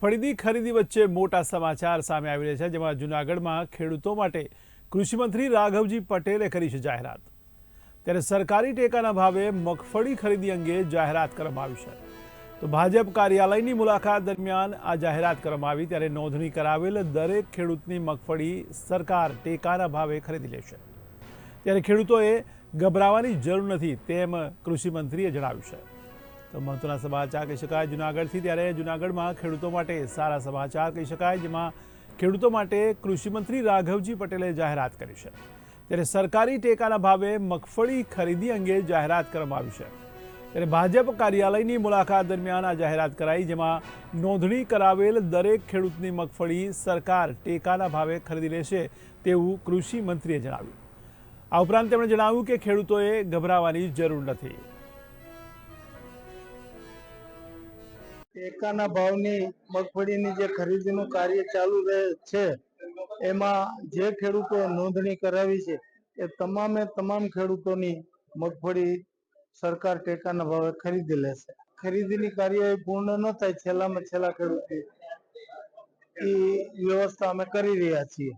મગફળીની ખરીદી વચ્ચે મોટા સમાચાર સામે આવી રહ્યા છે, જેમાં જૂનાગઢમાં ખેડૂતો માટે કૃષિમંત્રી રાઘવજી પટેલે કરી છે જાહેરાત. ત્યારે સરકારી ટેકાના ભાવે મગફળી ખરીદી અંગે જાહેરાત કરવામાં આવી છે. તો ભાજપ કાર્યાલયની મુલાકાત દરમિયાન આ જાહેરાત કરવામાં આવી, ત્યારે નોંધણી કરાવેલ દરેક ખેડૂતની મગફળી સરકાર ટેકાના ભાવે ખરીદી લેશે ત્યારે ખેડૂતોએ ગભરાવાની જરૂર નથી તેમ કૃષિમંત્રીએ જણાવ્યું છે. તો મહત્વના સમાચાર કહી શકાય, જુનાગઢથી ત્યારે જુનાગઢમાં ખેડૂતો માટે સારા સમાચાર કહી શકાય, જેમાં ખેડૂતો માટે કૃષિમંત્રી રાઘવજી પટેલે જાહેરાત કરી છે. ત્યારે સરકારી ટેકાના ભાવે મગફળી ખરીદી અંગે જાહેરાત કરવામાં આવી છે. ત્યારે ભાજપ કાર્યાલયની મુલાકાત દરમિયાન આ જાહેરાત કરાઈ, જેમાં નોંધણી કરાવેલ દરેક ખેડૂતની મગફળી સરકાર ટેકાના ભાવે ખરીદી લેશે તેવું કૃષિ મંત્રીએ જણાવ્યું. આ ઉપરાંત તેમણે જણાવ્યું કે ખેડૂતોએ ગભરાવાની જરૂર નથી. ટેકાના ભાવની મગફળીની જે ખરીદીનું કાર્ય ચાલુ રહે છે, એમાં જે ખેડૂતો નોંધણી કરાવી છે, એ તમામે તમામ ખેડૂતોની મગફળી સરકાર ટેકાના ભાવે ખરીદી લેશે. ખરીદીની કાર્યવાહી પૂર્ણ ન થાય, છેલ્લામાં છેલ્લા ખેડૂતની એ વ્યવસ્થા અમે કરી રહ્યા છીએ.